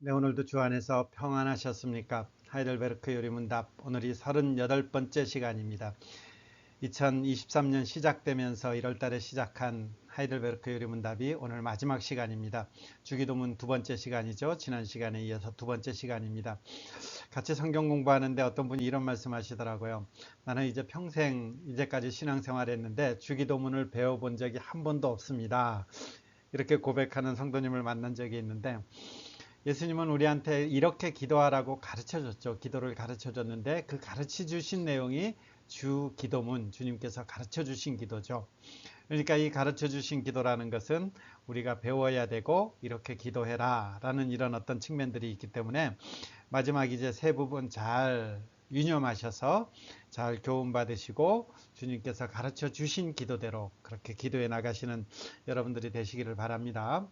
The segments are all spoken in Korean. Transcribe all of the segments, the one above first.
네, 오늘도 주 안에서 평안하셨습니까? 하이델베르크 요리문답 오늘이 38번째 시간입니다. 2023년 시작되면서 1월달에 시작한 하이델베르크 요리문답이 오늘 마지막 시간입니다. 주기도문 두 번째 시간이죠. 지난 시간에 이어서 두 번째 시간입니다. 같이 성경 공부하는데 어떤 분이 이런 말씀 하시더라고요. 나는 이제 평생 이제까지 신앙생활 했는데 주기도문을 배워본 적이 한 번도 없습니다. 이렇게 고백하는 성도님을 만난 적이 있는데 예수님은 우리한테 이렇게 기도하라고 가르쳐 줬죠. 기도를 가르쳐 줬는데 그 가르쳐 주신 내용이 주 기도문, 주님께서 가르쳐 주신 기도죠. 그러니까 이 가르쳐 주신 기도라는 것은 우리가 배워야 되고 이렇게 기도해라 라는 이런 어떤 측면들이 있기 때문에 마지막 이제 세 부분 잘 유념하셔서 잘 교훈 받으시고 주님께서 가르쳐 주신 기도대로 그렇게 기도해 나가시는 여러분들이 되시기를 바랍니다.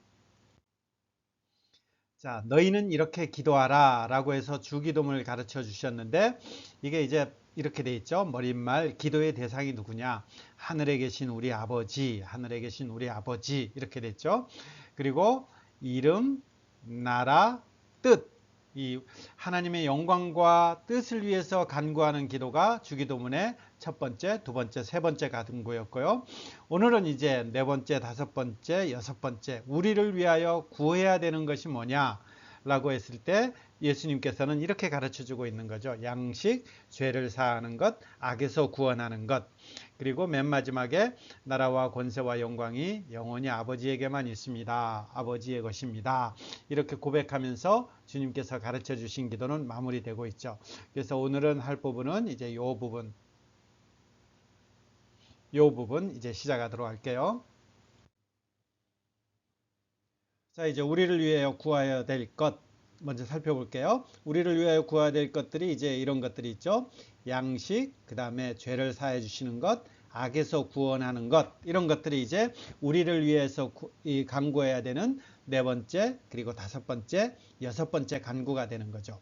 자, 너희는 이렇게 기도하라 라고 해서 주기도문을 가르쳐 주셨는데 이게 이제 이렇게 돼 있죠. 머릿말 기도의 대상이 누구냐? 하늘에 계신 우리 아버지, 하늘에 계신 우리 아버지 이렇게 됐죠. 그리고 이름, 나라, 뜻. 이 하나님의 영광과 뜻을 위해서 간구하는 기도가 주기도문의 첫 번째, 두 번째, 세 번째 간구였고요. 오늘은 이제 네 번째, 다섯 번째, 여섯 번째 우리를 위하여 구해야 되는 것이 뭐냐? 라고 했을 때 예수님께서는 이렇게 가르쳐 주고 있는 거죠. 양식, 죄를 사하는 것, 악에서 구원하는 것. 그리고 맨 마지막에 나라와 권세와 영광이 영원히 아버지에게만 있습니다. 아버지의 것입니다. 이렇게 고백하면서 주님께서 가르쳐 주신 기도는 마무리되고 있죠. 그래서 오늘은 할 부분은 이제 요 부분, 요 부분 이제 시작하도록 할게요. 자, 이제 우리를 위하여 구하여야 될 것, 먼저 살펴볼게요. 우리를 위하여 구해야 될 것들이 이제 이런 것들이 있죠. 양식, 그 다음에 죄를 사해 주시는 것, 악에서 구원하는 것 이런 것들이 이제 우리를 위해서 간구해야 되는 네 번째 그리고 다섯 번째 여섯 번째 간구가 되는 거죠.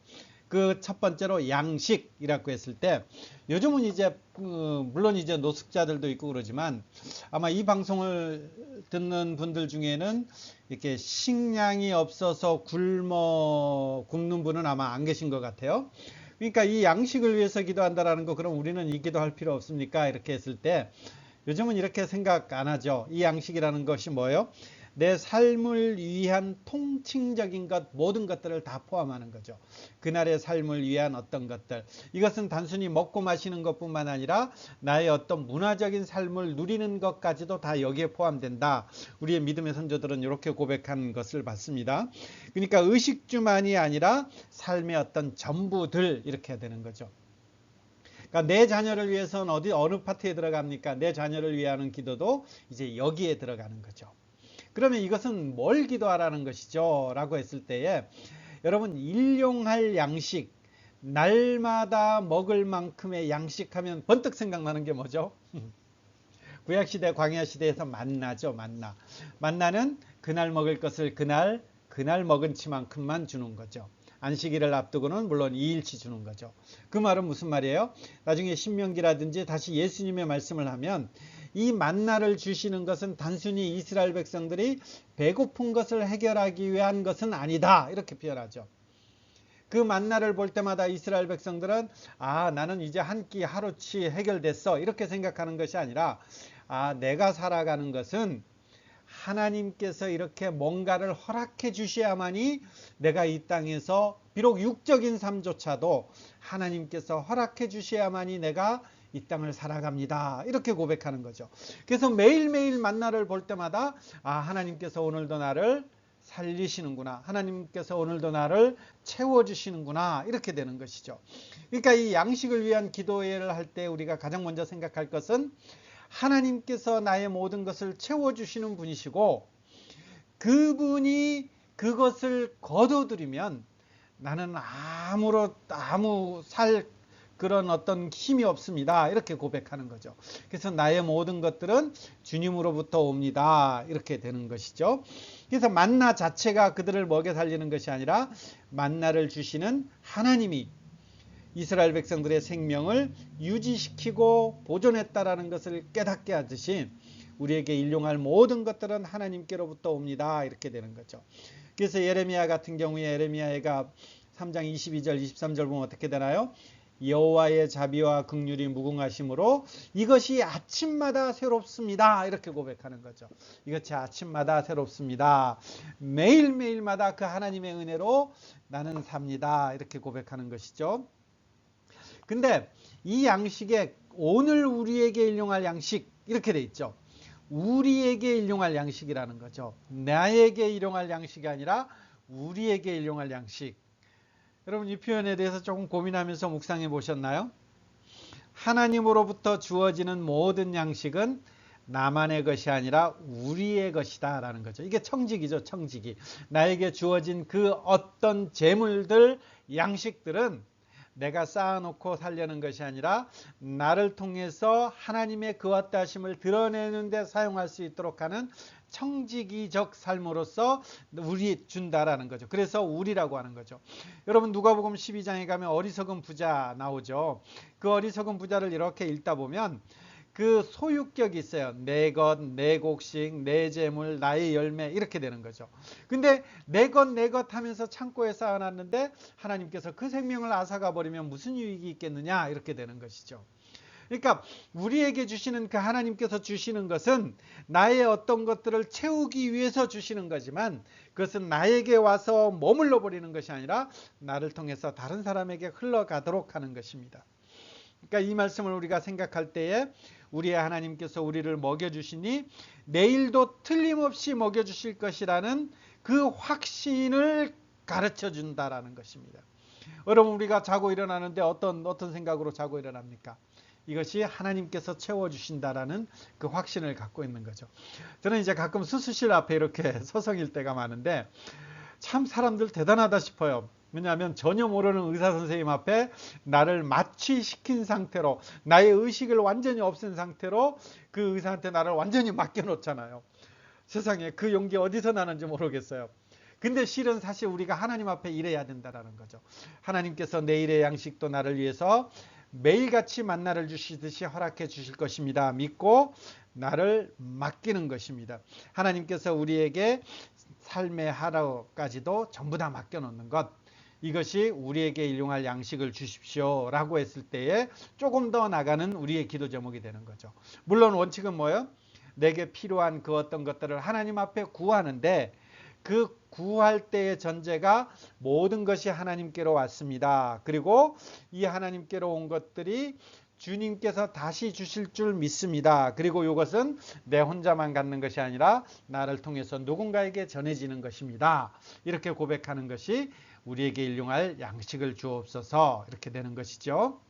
그 첫 번째로 양식이라고 했을 때 요즘은 이제 그 물론 이제 노숙자들도 있고 그러지만 아마 이 방송을 듣는 분들 중에는 이렇게 식량이 없어서 굶어 굶는 분은 아마 안 계신 것 같아요. 그러니까 이 양식을 위해서 기도한다라는 거 그럼 우리는 이 기도할 필요 없습니까? 이렇게 했을 때 요즘은 이렇게 생각 안 하죠. 이 양식이라는 것이 뭐예요? 내 삶을 위한 통칭적인 것 모든 것들을 다 포함하는 거죠. 그날의 삶을 위한 어떤 것들 이것은 단순히 먹고 마시는 것뿐만 아니라 나의 어떤 문화적인 삶을 누리는 것까지도 다 여기에 포함된다. 우리의 믿음의 선조들은 이렇게 고백한 것을 봤습니다. 그러니까 의식주만이 아니라 삶의 어떤 전부들 이렇게 되는 거죠. 그러니까 내 자녀를 위해서는 어디 어느 파트에 들어갑니까? 내 자녀를 위하는 기도도 이제 여기에 들어가는 거죠. 그러면 이것은 뭘 기도하라는 것이죠? 라고 했을 때에 여러분 일용할 양식 날마다 먹을 만큼의 양식하면 번뜩 생각나는 게 뭐죠? 구약시대 광야시대에서 만나죠 만나 만나는 그날 먹을 것을 그날 그날 먹은 치만큼만 주는 거죠 안식일을 앞두고는 물론 2일치 주는 거죠 그 말은 무슨 말이에요 나중에 신명기라든지 다시 예수님의 말씀을 하면 이 만나를 주시는 것은 단순히 이스라엘 백성들이 배고픈 것을 해결하기 위한 것은 아니다. 이렇게 표현하죠. 그 만나를 볼 때마다 이스라엘 백성들은 아 나는 이제 한 끼 하루치 해결됐어 이렇게 생각하는 것이 아니라 아 내가 살아가는 것은 하나님께서 이렇게 뭔가를 허락해 주셔야만이 내가 이 땅에서 비록 육적인 삶조차도 하나님께서 허락해 주셔야만이 내가 이 땅을 살아갑니다. 이렇게 고백하는 거죠. 그래서 매일매일 만나를 볼 때마다 아 하나님께서 오늘도 나를 살리시는구나. 하나님께서 오늘도 나를 채워주시는구나. 이렇게 되는 것이죠. 그러니까 이 양식을 위한 기도회를 할 때 우리가 가장 먼저 생각할 것은 하나님께서 나의 모든 것을 채워주시는 분이시고 그분이 그것을 거둬들이면 나는 아무로 아무 살 그런 어떤 힘이 없습니다. 이렇게 고백하는 거죠. 그래서 나의 모든 것들은 주님으로부터 옵니다. 이렇게 되는 것이죠. 그래서 만나 자체가 그들을 먹여 살리는 것이 아니라 만나를 주시는 하나님이 이스라엘 백성들의 생명을 유지시키고 보존했다라는 것을 깨닫게 하듯이 우리에게 일용할 모든 것들은 하나님께로부터 옵니다. 이렇게 되는 거죠. 그래서 예레미야 같은 경우에 예레미야가 3장 22절 23절 보면 어떻게 되나요? 여호와의 자비와 극률이 무궁하심으로 이것이 아침마다 새롭습니다. 이렇게 고백하는 거죠. 이것이 아침마다 새롭습니다. 매일매일마다 그 하나님의 은혜로 나는 삽니다. 이렇게 고백하는 것이죠. 근데 이 양식에 오늘 우리에게 일용할 양식 이렇게 돼 있죠. 우리에게 일용할 양식이라는 거죠. 나에게 일용할 양식이 아니라 우리에게 일용할 양식. 여러분 이 표현에 대해서 조금 고민하면서 묵상해 보셨나요? 하나님으로부터 주어지는 모든 양식은 나만의 것이 아니라 우리의 것이다 라는 거죠. 이게 청직이죠. 청직이. 나에게 주어진 그 어떤 재물들, 양식들은 내가 쌓아놓고 살려는 것이 아니라 나를 통해서 하나님의 그 왔다심을 드러내는 데 사용할 수 있도록 하는 청지기적 삶으로서 우리 준다라는 거죠. 그래서 우리라고 하는 거죠. 여러분 누가복음 12장에 가면 어리석은 부자 나오죠. 그 어리석은 부자를 이렇게 읽다 보면 그 소유격이 있어요. 내 것, 내 곡식, 내 재물, 나의 열매 이렇게 되는 거죠. 근데 내 것, 내 것 하면서 창고에 쌓아놨는데 하나님께서 그 생명을 앗아가 버리면 무슨 유익이 있겠느냐 이렇게 되는 것이죠. 그러니까 우리에게 주시는 그 하나님께서 주시는 것은 나의 어떤 것들을 채우기 위해서 주시는 거지만 그것은 나에게 와서 머물러 버리는 것이 아니라 나를 통해서 다른 사람에게 흘러가도록 하는 것입니다. 그러니까 이 말씀을 우리가 생각할 때에 우리의 하나님께서 우리를 먹여주시니 내일도 틀림없이 먹여주실 것이라는 그 확신을 가르쳐 준다라는 것입니다. 여러분 우리가 자고 일어나는데 어떤 어떤 생각으로 자고 일어납니까? 이것이 하나님께서 채워주신다라는 그 확신을 갖고 있는 거죠. 저는 이제 가끔 수술실 앞에 이렇게 서성일 때가 많은데 참 사람들 대단하다 싶어요. 왜냐하면 전혀 모르는 의사 선생님 앞에 나를 마취시킨 상태로 나의 의식을 완전히 없앤 상태로 그 의사한테 나를 완전히 맡겨놓잖아요. 세상에 그 용기 어디서 나는지 모르겠어요. 근데 실은 사실 우리가 하나님 앞에 일해야 된다라는 거죠. 하나님께서 내일의 양식도 나를 위해서 매일같이 만나를 주시듯이 허락해 주실 것입니다. 믿고 나를 맡기는 것입니다. 하나님께서 우리에게 삶의 하루까지도 전부 다 맡겨놓는 것. 이것이 우리에게 일용할 양식을 주십시오 라고 했을 때에 조금 더 나가는 우리의 기도 제목이 되는 거죠. 물론 원칙은 뭐예요? 내게 필요한 그 어떤 것들을 하나님 앞에 구하는데 그 구할 때의 전제가 모든 것이 하나님께로 왔습니다. 그리고 이 하나님께로 온 것들이 주님께서 다시 주실 줄 믿습니다. 그리고 이것은 내 혼자만 갖는 것이 아니라 나를 통해서 누군가에게 전해지는 것입니다. 이렇게 고백하는 것이 우리에게 일용할 양식을 주옵소서 이렇게 되는 것이죠.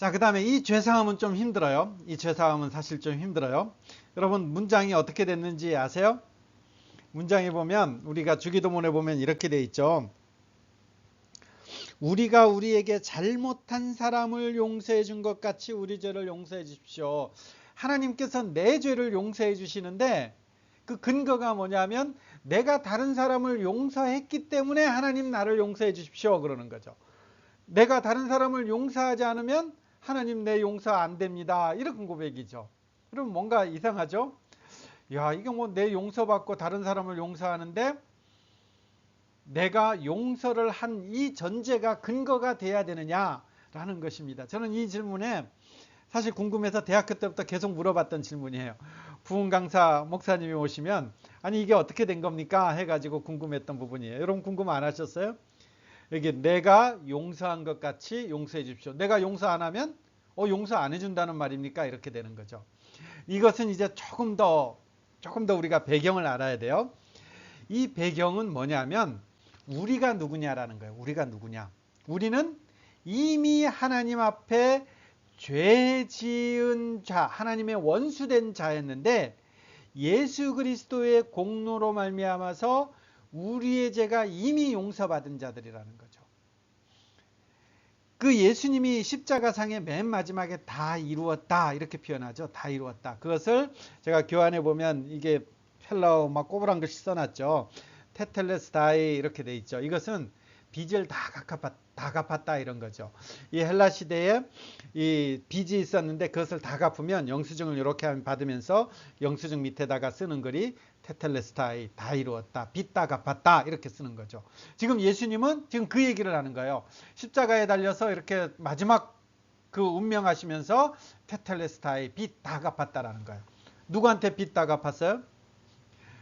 자, 그 다음에 이 죄사함은 좀 힘들어요. 이 죄사함은 사실 좀 힘들어요. 여러분, 문장이 어떻게 됐는지 아세요? 문장에 보면, 우리가 주기도문에 보면 이렇게 돼 있죠. 우리가 우리에게 잘못한 사람을 용서해 준 것 같이 우리 죄를 용서해 주십시오. 하나님께서 내 죄를 용서해 주시는데 그 근거가 뭐냐면 내가 다른 사람을 용서했기 때문에 하나님 나를 용서해 주십시오. 그러는 거죠. 내가 다른 사람을 용서하지 않으면 하나님 내 용서 안 됩니다. 이런 고백이죠. 그럼 뭔가 이상하죠? 야, 이게 뭐내 용서받고 다른 사람을 용서하는데 내가 용서를 한 이 전제가 근거가 돼야 되느냐라는 것입니다. 저는 이 질문에 사실 궁금해서 대학교 때부터 계속 물어봤던 질문이에요. 부흥 강사 목사님이 오시면 아니 이게 어떻게 된 겁니까? 해가지고 궁금했던 부분이에요. 여러분 궁금 안 하셨어요? 이게 내가 용서한 것 같이 용서해 주십시오. 내가 용서 안 하면 어 용서 안 해준다는 말입니까? 이렇게 되는 거죠. 이것은 이제 조금 더 조금 더 우리가 배경을 알아야 돼요. 이 배경은 뭐냐면 우리가 누구냐라는 거예요. 우리가 누구냐? 우리는 이미 하나님 앞에 죄 지은 자, 하나님의 원수된 자였는데 예수 그리스도의 공로로 말미암아서 우리의 죄가 이미 용서받은 자들이라는 거죠. 그 예수님이 십자가상의 맨 마지막에 다 이루었다 이렇게 표현하죠. 다 이루었다. 그것을 제가 교환해 보면 이게 헬라어 막 꼬부란 글씨 써놨죠. 테텔레스다이 이렇게 돼 있죠. 이것은 빚을 다 갚았다. 다 갚았다 이런 거죠. 이 헬라 시대에 이 빚이 있었는데 그것을 다 갚으면 영수증을 이렇게 받으면서 영수증 밑에다가 쓰는 글이 테텔레스타이 다 이루었다. 빚다 갚았다. 이렇게 쓰는 거죠. 지금 예수님은 지금 그 얘기를 하는 거예요. 십자가에 달려서 이렇게 마지막 그 운명하시면서 테텔레스타이 빚다 갚았다라는 거예요. 누구한테 빚다 갚았어요?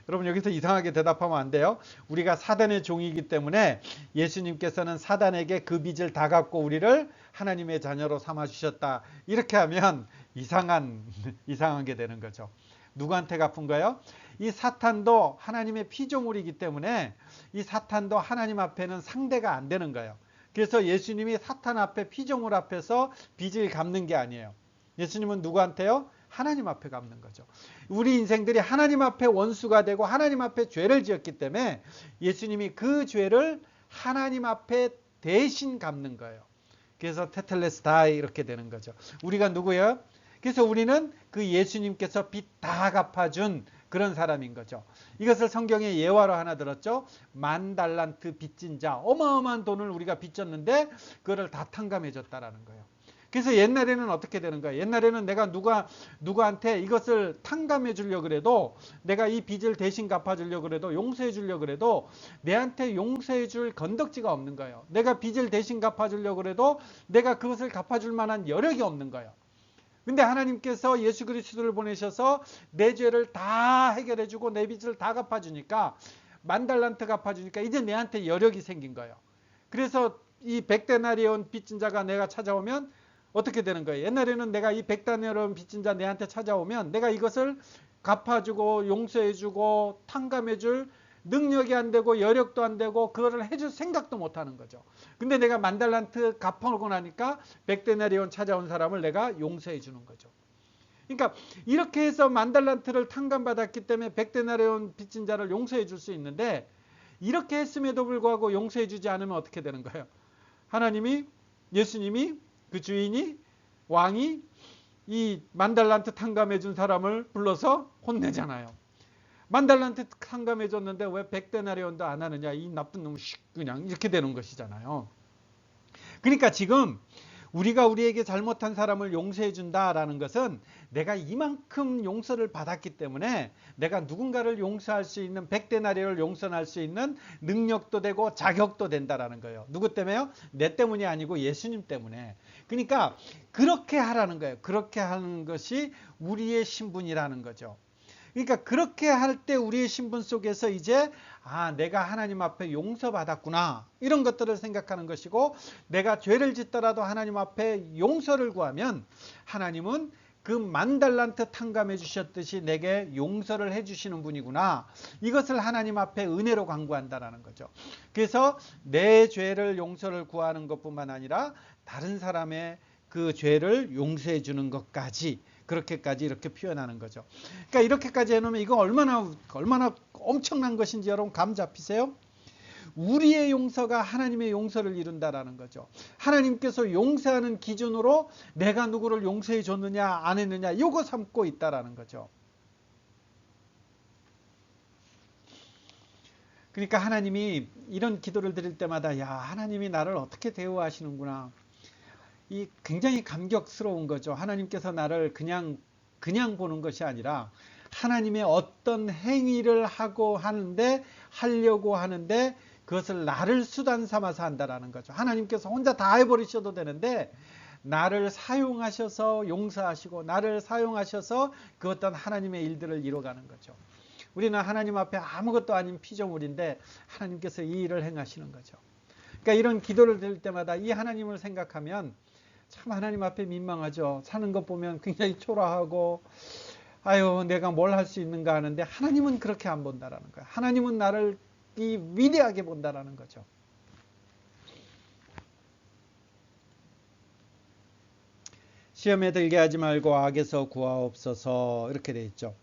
여러분 여기서 이상하게 대답하면 안 돼요. 우리가 사단의 종이기 때문에 예수님께서는 사단에게 그 빚을 다 갚고 우리를 하나님의 자녀로 삼아 주셨다. 이렇게 하면 이상한 이상하게 되는 거죠. 누구한테 갚은 거예요? 이 사탄도 하나님의 피조물이기 때문에 이 사탄도 하나님 앞에는 상대가 안 되는 거예요. 그래서 예수님이 사탄 앞에 피조물 앞에서 빚을 갚는 게 아니에요. 예수님은 누구한테요? 하나님 앞에 갚는 거죠. 우리 인생들이 하나님 앞에 원수가 되고 하나님 앞에 죄를 지었기 때문에 예수님이 그 죄를 하나님 앞에 대신 갚는 거예요. 그래서 테텔레스다이 이렇게 되는 거죠. 우리가 누구예요? 그래서 우리는 그 예수님께서 빚 다 갚아준 그런 사람인 거죠. 이것을 성경에 예화로 하나 들었죠. 만 달란트 빚진 자 어마어마한 돈을 우리가 빚졌는데 그거를 다 탕감해 줬다라는 거예요. 그래서 옛날에는 어떻게 되는 거예요? 옛날에는 내가 누가 누구한테 이것을 탕감해 주려 그래도 내가 이 빚을 대신 갚아 주려 그래도 용서해 주려 그래도 내한테 용서해 줄 건덕지가 없는 거예요. 내가 빚을 대신 갚아 주려 그래도 내가 그것을 갚아 줄 만한 여력이 없는 거예요. 근데 하나님께서 예수 그리스도를 보내셔서 내 죄를 다 해결해 주고 내 빚을 다 갚아 주니까 만 달란트 갚아 주니까 이제 내한테 여력이 생긴 거예요. 그래서 이 백대나리온 빚진 자가 내가 찾아오면 어떻게 되는 거예요? 옛날에는 내가 이 백단여름 빚진 자 내한테 찾아오면 내가 이것을 갚아주고 용서해주고 탕감해줄 능력이 안 되고 여력도 안 되고 그거를 해줄 생각도 못 하는 거죠. 근데 내가 만달란트 갚아오고 나니까 백데나리온 찾아온 사람을 내가 용서해 주는 거죠. 그러니까 이렇게 해서 만달란트를 탕감받았기 때문에 백데나리온 빚진 자를 용서해 줄 수 있는데 이렇게 했음에도 불구하고 용서해 주지 않으면 어떻게 되는 거예요? 하나님이 예수님이 그 주인이 왕이 이 만달란트 탕감해 준 사람을 불러서 혼내잖아요. 만달란트 탕감해 줬는데 왜 백데나리온도 안 하느냐 이 나쁜 놈 그냥 이렇게 되는 것이잖아요. 그러니까 지금 우리가 우리에게 잘못한 사람을 용서해 준다라는 것은 내가 이만큼 용서를 받았기 때문에 내가 누군가를 용서할 수 있는 백대나리를 용서할 수 있는 능력도 되고 자격도 된다라는 거예요. 누구 때문에요? 내 때문이 아니고 예수님 때문에. 그러니까 그렇게 하라는 거예요. 그렇게 하는 것이 우리의 신분이라는 거죠. 그러니까 그렇게 할 때 우리의 신분 속에서 이제 아 내가 하나님 앞에 용서받았구나 이런 것들을 생각하는 것이고 내가 죄를 짓더라도 하나님 앞에 용서를 구하면 하나님은 그 만달란트 탕감해 주셨듯이 내게 용서를 해 주시는 분이구나. 이것을 하나님 앞에 은혜로 강구한다라는 거죠. 그래서 내 죄를 용서를 구하는 것뿐만 아니라 다른 사람의 그 죄를 용서해 주는 것까지 그렇게까지 이렇게 표현하는 거죠. 그러니까 이렇게까지 해놓으면 이거 얼마나 얼마나 엄청난 것인지 여러분 감 잡히세요? 우리의 용서가 하나님의 용서를 이룬다라는 거죠. 하나님께서 용서하는 기준으로 내가 누구를 용서해 줬느냐 안 했느냐 이거 삼고 있다라는 거죠. 그러니까 하나님이 이런 기도를 드릴 때마다 야 하나님이 나를 어떻게 대우하시는구나. 이 굉장히 감격스러운 거죠. 하나님께서 나를 그냥 그냥 보는 것이 아니라 하나님의 어떤 행위를 하고 하는데 하려고 하는데 그것을 나를 수단 삼아서 한다라는 거죠. 하나님께서 혼자 다 해버리셔도 되는데 나를 사용하셔서 용서하시고 나를 사용하셔서 그 어떤 하나님의 일들을 이뤄가는 거죠. 우리는 하나님 앞에 아무것도 아닌 피조물인데 하나님께서 이 일을 행하시는 거죠. 그러니까 이런 기도를 드릴 때마다 이 하나님을 생각하면 참 하나님 앞에 민망하죠. 사는 것 보면 굉장히 초라하고 아유 내가 뭘 할 수 있는가 하는데 하나님은 그렇게 안 본다라는 거예요. 하나님은 나를 이 위대하게 본다라는 거죠. 시험에 들게 하지 말고 악에서 구하옵소서 이렇게 돼 있죠.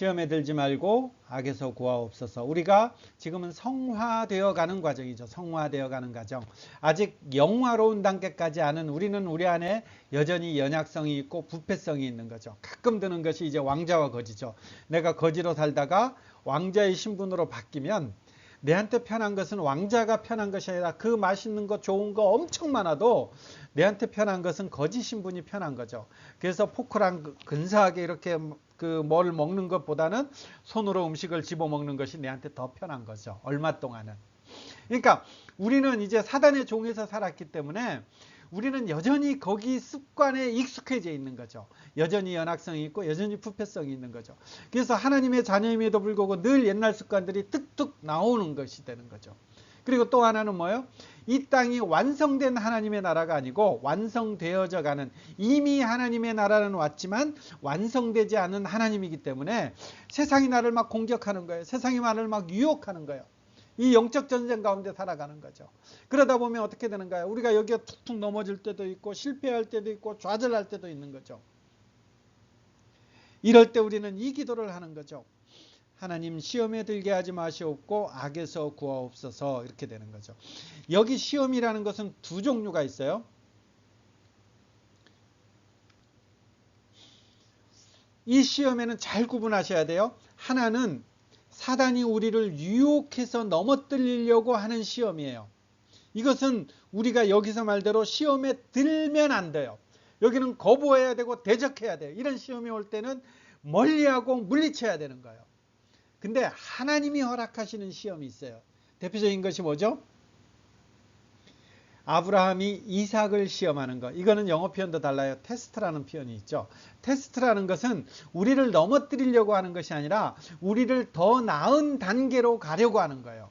시험에 들지 말고 악에서 구하옵소서. 우리가 지금은 성화되어 가는 과정이죠. 성화되어 가는 과정. 아직 영화로운 단계까지 않은 우리는 우리 안에 여전히 연약성이 있고 부패성이 있는 거죠. 가끔 드는 것이 이제 왕자와 거지죠. 내가 거지로 살다가 왕자의 신분으로 바뀌면 내한테 편한 것은 왕자가 편한 것이 아니라 그 맛있는 거 좋은 거 엄청 많아도 내한테 편한 것은 거지 신분이 편한 거죠. 그래서 포크랑 근사하게 이렇게 그 뭘 먹는 것보다는 손으로 음식을 집어 먹는 것이 내한테 더 편한 거죠. 얼마 동안은. 그러니까 우리는 이제 사단의 종에서 살았기 때문에 우리는 여전히 거기 습관에 익숙해져 있는 거죠. 여전히 연학성이 있고 여전히 부패성이 있는 거죠. 그래서 하나님의 자녀임에도 불구하고 늘 옛날 습관들이 뚝뚝 나오는 것이 되는 거죠. 그리고 또 하나는 뭐예요? 이 땅이 완성된 하나님의 나라가 아니고 완성되어져 가는 이미 하나님의 나라는 왔지만 완성되지 않은 하나님이기 때문에 세상이 나를 막 공격하는 거예요. 세상이 나를 막 유혹하는 거예요. 이 영적 전쟁 가운데 살아가는 거죠. 그러다 보면 어떻게 되는가요? 우리가 여기에 툭툭 넘어질 때도 있고 실패할 때도 있고 좌절할 때도 있는 거죠. 이럴 때 우리는 이 기도를 하는 거죠. 하나님 시험에 들게 하지 마시옵고 악에서 구하옵소서 이렇게 되는 거죠. 여기 시험이라는 것은 두 종류가 있어요. 이 시험에는 잘 구분하셔야 돼요. 하나는 사단이 우리를 유혹해서 넘어뜨리려고 하는 시험이에요. 이것은 우리가 여기서 말대로 시험에 들면 안 돼요. 여기는 거부해야 되고 대적해야 돼요. 이런 시험이 올 때는 멀리하고 물리쳐야 되는 거예요. 근데 하나님이 허락하시는 시험이 있어요. 대표적인 것이 뭐죠? 아브라함이 이삭을 시험하는 것. 이거는 영어 표현도 달라요. 테스트라는 표현이 있죠. 테스트라는 것은 우리를 넘어뜨리려고 하는 것이 아니라 우리를 더 나은 단계로 가려고 하는 거예요.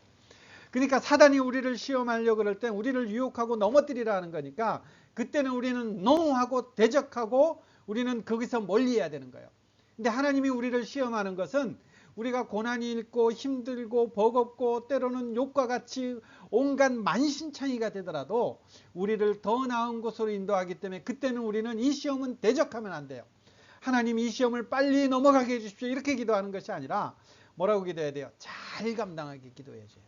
그러니까 사단이 우리를 시험하려고 그럴 때 우리를 유혹하고 넘어뜨리라는 거니까 그때는 우리는 노하고 대적하고 우리는 거기서 멀리 해야 되는 거예요. 근데 하나님이 우리를 시험하는 것은 우리가 고난이 있고 힘들고 버겁고 때로는 욕과 같이 온갖 만신창이가 되더라도 우리를 더 나은 곳으로 인도하기 때문에 그때는 우리는 이 시험은 대적하면 안 돼요. 하나님 이 시험을 빨리 넘어가게 해주십시오. 이렇게 기도하는 것이 아니라 뭐라고 기도해야 돼요? 잘 감당하게 기도해 줘요.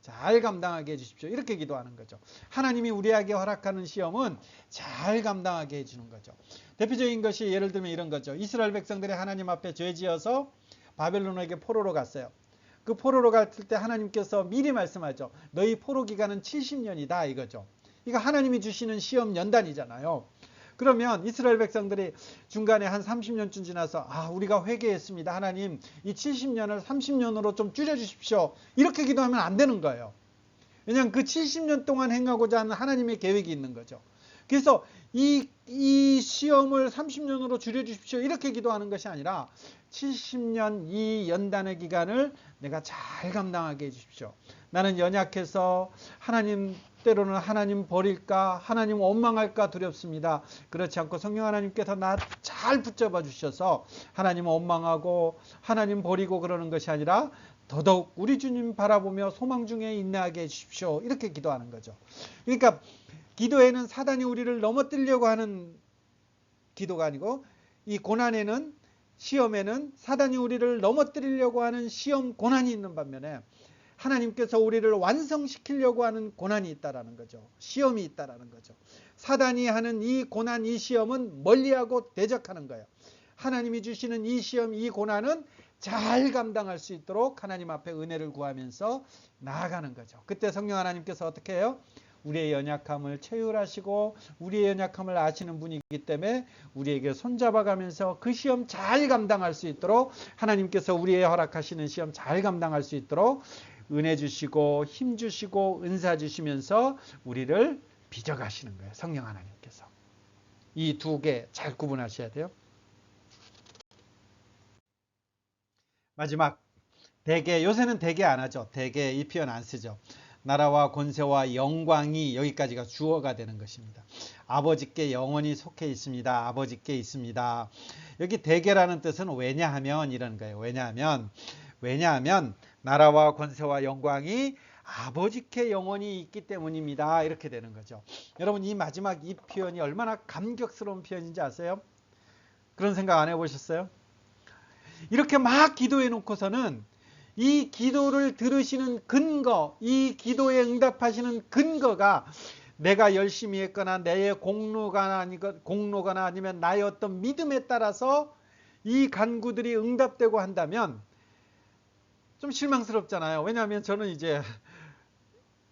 잘 감당하게 해주십시오. 이렇게 기도하는 거죠. 하나님이 우리에게 허락하는 시험은 잘 감당하게 해주는 거죠. 대표적인 것이 예를 들면 이런 거죠. 이스라엘 백성들이 하나님 앞에 죄 지어서 바벨론에게 포로로 갔어요. 그 포로로 갈때 하나님께서 미리 말씀하죠. 너희 포로 기간은 70년이다 이거죠. 이거 하나님이 주시는 시험 연단이잖아요. 그러면 이스라엘 백성들이 중간에 한 30년쯤 지나서 아 우리가 회개했습니다. 하나님 이 70년을 30년으로 좀 줄여 주십시오. 이렇게 기도하면 안 되는 거예요. 왜냐하면 그 70년 동안 행하고자 하는 하나님의 계획이 있는 거죠. 그래서 이, 이 시험을 30년으로 줄여주십시오. 이렇게 기도하는 것이 아니라 70년 이 연단의 기간을 내가 잘 감당하게 해주십시오. 나는 연약해서 하나님 때로는 하나님 버릴까 하나님 원망할까 두렵습니다. 그렇지 않고 성령 하나님께서 나 잘 붙잡아 주셔서 하나님 원망하고 하나님 버리고 그러는 것이 아니라 더더욱 우리 주님 바라보며 소망 중에 인내하게 해주십시오. 이렇게 기도하는 거죠. 그러니까 기도에는 사단이 우리를 넘어뜨리려고 하는 기도가 아니고 이 고난에는 시험에는 사단이 우리를 넘어뜨리려고 하는 시험 고난이 있는 반면에 하나님께서 우리를 완성시키려고 하는 고난이 있다라는 거죠. 시험이 있다라는 거죠. 사단이 하는 이 고난, 이 시험은 멀리하고 대적하는 거예요. 하나님이 주시는 이 시험, 이 고난은 잘 감당할 수 있도록 하나님 앞에 은혜를 구하면서 나아가는 거죠. 그때 성령 하나님께서 어떻게 해요? 우리의 연약함을 체휼하시고 우리의 연약함을 아시는 분이기 때문에 우리에게 손잡아가면서 그 시험 잘 감당할 수 있도록 하나님께서 우리의 허락하시는 시험 잘 감당할 수 있도록 은혜 주시고 힘 주시고 은사 주시면서 우리를 빚어가시는 거예요. 성령 하나님께서. 이 두 개 잘 구분하셔야 돼요. 마지막 대개 요새는 대개 안 하죠. 대개 이 표현 안 쓰죠. 나라와 권세와 영광이 여기까지가 주어가 되는 것입니다. 아버지께 영원히 속해 있습니다. 아버지께 있습니다. 여기 대개라는 뜻은 왜냐하면 이런 거예요. 왜냐하면 왜냐하면 나라와 권세와 영광이 아버지께 영원히 있기 때문입니다. 이렇게 되는 거죠. 여러분 이 마지막 이 표현이 얼마나 감격스러운 표현인지 아세요? 그런 생각 안 해보셨어요? 이렇게 막 기도해 놓고서는 이 기도를 들으시는 근거, 이 기도에 응답하시는 근거가 내가 열심히 했거나 내 공로가 아니거 공로가나 아니면 나의 어떤 믿음에 따라서 이 간구들이 응답되고 한다면 좀 실망스럽잖아요. 왜냐하면 저는 이제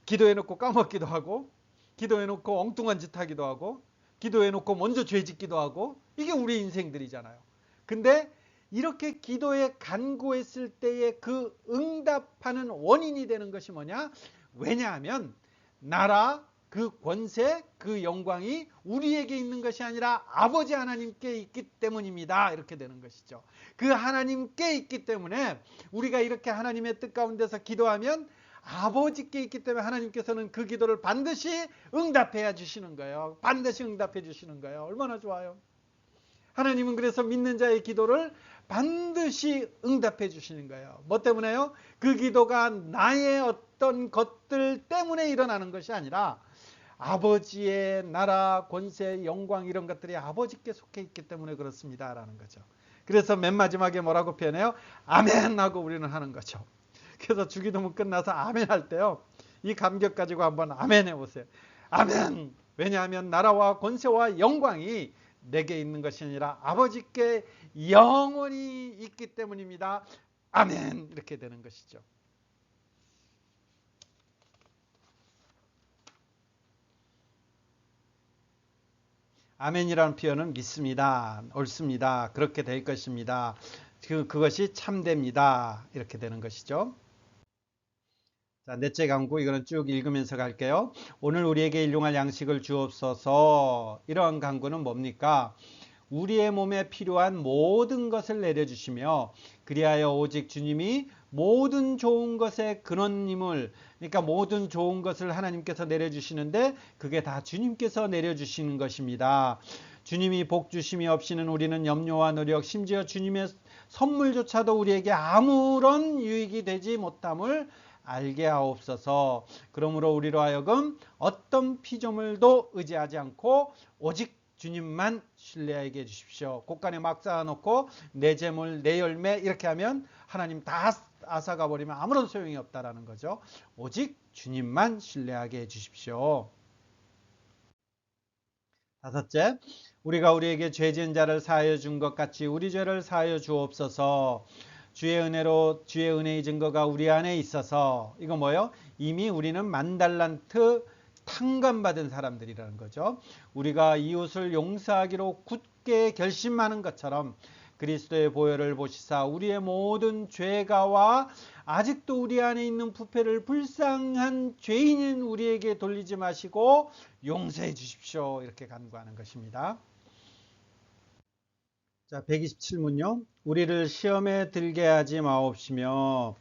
기도해 놓고 까먹기도 하고 기도해 놓고 엉뚱한 짓 하기도 하고 기도해 놓고 먼저 죄 짓기도 하고 이게 우리 인생들이잖아요. 근데 이렇게 기도에 간구했을 때의 그 응답하는 원인이 되는 것이 뭐냐? 왜냐하면 나라, 그 권세, 그 영광이 우리에게 있는 것이 아니라 아버지 하나님께 있기 때문입니다. 이렇게 되는 것이죠. 그 하나님께 있기 때문에 우리가 이렇게 하나님의 뜻 가운데서 기도하면 아버지께 있기 때문에 하나님께서는 그 기도를 반드시 응답해 주시는 거예요. 반드시 응답해 주시는 거예요. 얼마나 좋아요. 하나님은 그래서 믿는 자의 기도를 반드시 응답해 주시는 거예요. 뭐 때문에요? 그 기도가 나의 어떤 것들 때문에 일어나는 것이 아니라 아버지의 나라, 권세, 영광 이런 것들이 아버지께 속해 있기 때문에 그렇습니다라는 거죠. 그래서 맨 마지막에 뭐라고 표현해요? 아멘 하고 우리는 하는 거죠. 그래서 주기도문 끝나서 아멘 할 때요. 이 감격 가지고 한번 아멘 해보세요. 아멘. 왜냐하면 나라와 권세와 영광이 내게 있는 것이 아니라 아버지께 영원히 있기 때문입니다. 아멘. 이렇게 되는 것이죠. 아멘이라는 표현은 믿습니다. 옳습니다. 그렇게 될 것입니다. 그, 그것이 참됩니다. 이렇게 되는 것이죠. 자, 넷째 강구 이거는 쭉 읽으면서 갈게요. 오늘 우리에게 일용할 양식을 주옵소서. 이러한 강구는 뭡니까? 우리의 몸에 필요한 모든 것을 내려주시며 그리하여 오직 주님이 모든 좋은 것의 근원님을 그러니까 모든 좋은 것을 하나님께서 내려주시는데 그게 다 주님께서 내려주시는 것입니다. 주님이 복 주심이 없이는 우리는 염려와 노력 심지어 주님의 선물조차도 우리에게 아무런 유익이 되지 못함을 알게 하옵소서. 그러므로 우리로 하여금 어떤 피조물도 의지하지 않고 오직 주님만 신뢰하게 해주십시오. 곳간에 막 쌓아놓고 내 재물, 내 열매 이렇게 하면 하나님 다 앗아가 버리면 아무런 소용이 없다라는 거죠. 오직 주님만 신뢰하게 해주십시오. 다섯째, 우리가 우리에게 죄 지은 자를 사하여 준 것 같이 우리 죄를 사하여 주옵소서. 주의 은혜로 주의 은혜의 증거가 우리 안에 있어서 이거 뭐요? 이미 우리는 만달란트 탕감받은 사람들이라는 거죠. 우리가 이웃을 용서하기로 굳게 결심하는 것처럼 그리스도의 보혈을 보시사 우리의 모든 죄가와 아직도 우리 안에 있는 부패를 불쌍한 죄인인 우리에게 돌리지 마시고 용서해 주십시오. 이렇게 간구하는 것입니다. 자, 127문요. 우리를 시험에 들게 하지 마옵시며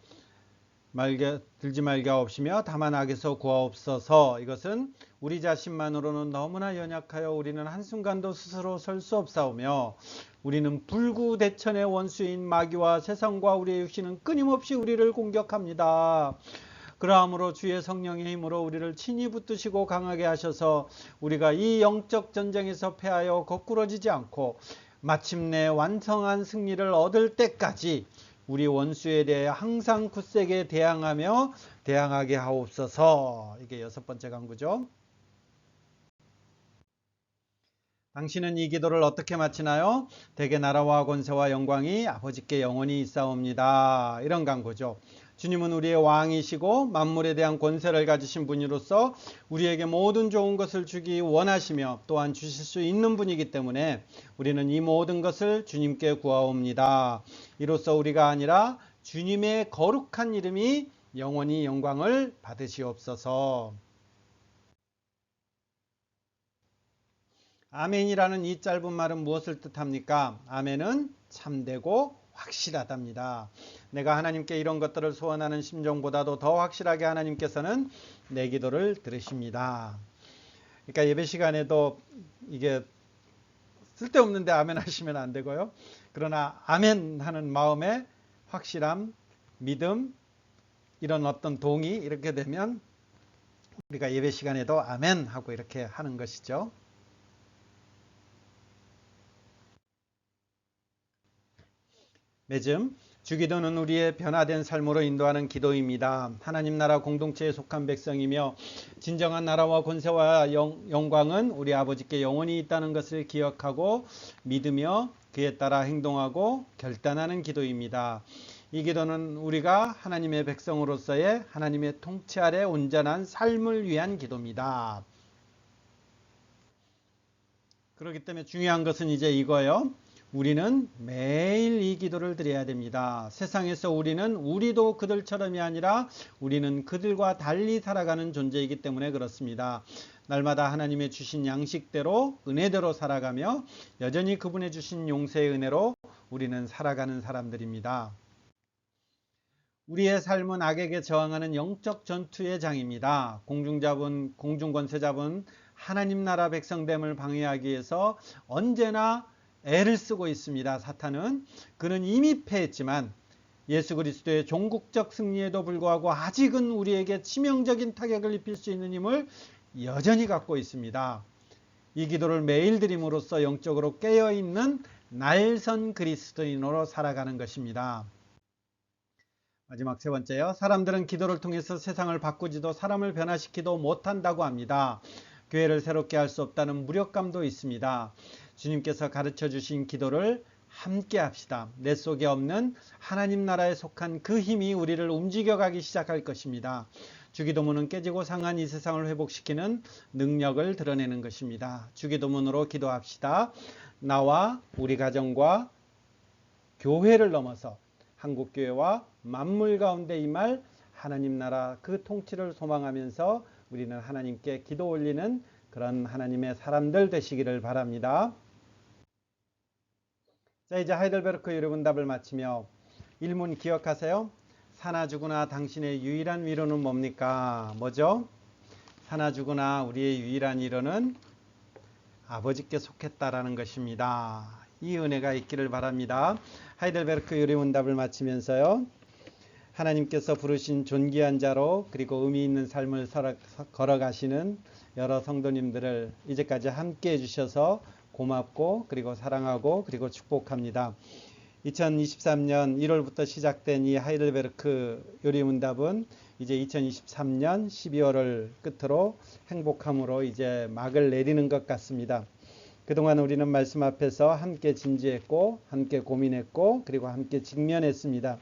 말게 들지 말게 하옵시며 다만 악에서 구하옵소서 이것은 우리 자신만으로는 너무나 연약하여 우리는 한순간도 스스로 설 수 없사오며 우리는 불구대천의 원수인 마귀와 세상과 우리의 육신은 끊임없이 우리를 공격합니다. 그러함으로 주의 성령의 힘으로 우리를 친히 붙드시고 강하게 하셔서 우리가 이 영적 전쟁에서 패하여 거꾸러지지 않고 마침내 완성한 승리를 얻을 때까지 우리 원수에 대해 항상 굳세게 대항하며 대항하게 하옵소서. 이게 여섯 번째 강구죠. 당신은 이 기도를 어떻게 마치나요? 대개 나라와 권세와 영광이 아버지께 영원히 있사옵니다. 이런 강구죠. 주님은 우리의 왕이시고 만물에 대한 권세를 가지신 분이로서 우리에게 모든 좋은 것을 주기 원하시며 또한 주실 수 있는 분이기 때문에 우리는 이 모든 것을 주님께 구하옵니다. 이로써 우리가 아니라 주님의 거룩한 이름이 영원히 영광을 받으시옵소서. 아멘이라는 이 짧은 말은 무엇을 뜻합니까? 아멘은 참되고 확실하답니다. 내가 하나님께 이런 것들을 소원하는 심정보다도 더 확실하게 하나님께서는 내 기도를 들으십니다. 그러니까 예배 시간에도 이게 쓸데없는데 아멘 하시면 안 되고요. 그러나 아멘 하는 마음에 확실함, 믿음, 이런 어떤 동의 이렇게 되면 우리가 예배 시간에도 아멘 하고 이렇게 하는 것이죠. 매즘 주기도는 우리의 변화된 삶으로 인도하는 기도입니다. 하나님 나라 공동체에 속한 백성이며 진정한 나라와 권세와 영, 영광은 우리 아버지께 영원히 있다는 것을 기억하고 믿으며 그에 따라 행동하고 결단하는 기도입니다. 이 기도는 우리가 하나님의 백성으로서의 하나님의 통치 아래 온전한 삶을 위한 기도입니다. 그렇기 때문에 중요한 것은 이제 이거예요. 우리는 매일 이 기도를 드려야 됩니다. 세상에서 우리는 우리도 그들처럼이 아니라 우리는 그들과 달리 살아가는 존재이기 때문에 그렇습니다. 날마다 하나님의 주신 양식대로 은혜대로 살아가며 여전히 그분의 주신 용서의 은혜로 우리는 살아가는 사람들입니다. 우리의 삶은 악에게 저항하는 영적 전투의 장입니다. 공중잡은 공중권세 잡은 하나님 나라 백성됨을 방해하기 위해서 언제나 애를 쓰고 있습니다. 사탄은 그는 이미 패했지만 예수 그리스도의 종국적 승리에도 불구하고 아직은 우리에게 치명적인 타격을 입힐 수 있는 힘을 여전히 갖고 있습니다. 이 기도를 매일 드림으로써 영적으로 깨어 있는 날선 그리스도인으로 살아가는 것입니다. 마지막 세 번째요. 사람들은 기도를 통해서 세상을 바꾸지도 사람을 변화시키도 못한다고 합니다. 교회를 새롭게 할 수 없다는 무력감도 있습니다. 주님께서 가르쳐 주신 기도를 함께 합시다. 내 속에 없는 하나님 나라에 속한 그 힘이 우리를 움직여 가기 시작할 것입니다. 주기도문은 깨지고 상한 이 세상을 회복시키는 능력을 드러내는 것입니다. 주기도문으로 기도합시다. 나와 우리 가정과 교회를 넘어서 한국교회와 만물 가운데 임할 하나님 나라 그 통치를 소망하면서 우리는 하나님께 기도 올리는 그런 하나님의 사람들 되시기를 바랍니다. 자, 이제 하이델베르크 유료문답을 마치며 일문 기억하세요. 사나 죽으나 당신의 유일한 위로는 뭡니까? 뭐죠? 사나 죽으나 우리의 유일한 위로는 아버지께 속했다라는 것입니다. 이 은혜가 있기를 바랍니다. 하이델베르크 유리문답을 마치면서요. 하나님께서 부르신 존귀한 자로 그리고 의미 있는 삶을 살아, 걸어가시는 여러 성도님들을 이제까지 함께 해주셔서 고맙고 그리고 사랑하고 그리고 축복합니다. 2023년 1월부터 시작된 이 하이델베르크 요리문답은 이제 2023년 12월을 끝으로 행복함으로 이제 막을 내리는 것 같습니다. 그동안 우리는 말씀 앞에서 함께 진지했고 함께 고민했고 그리고 함께 직면했습니다.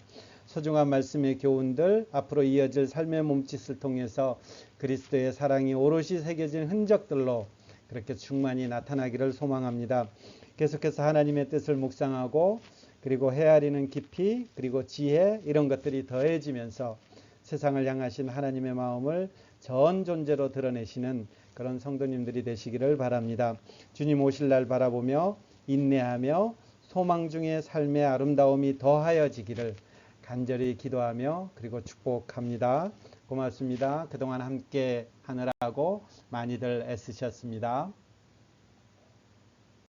소중한 말씀의 교훈들 앞으로 이어질 삶의 몸짓을 통해서 그리스도의 사랑이 오롯이 새겨진 흔적들로 그렇게 충만히 나타나기를 소망합니다. 계속해서 하나님의 뜻을 묵상하고 그리고 헤아리는 깊이 그리고 지혜 이런 것들이 더해지면서 세상을 향하신 하나님의 마음을 전 존재로 드러내시는 그런 성도님들이 되시기를 바랍니다. 주님 오실 날 바라보며 인내하며 소망 중에 삶의 아름다움이 더하여지기를 간절히 기도하며 그리고 축복합니다. 고맙습니다. 그동안 함께 하느라고 많이들 애쓰셨습니다.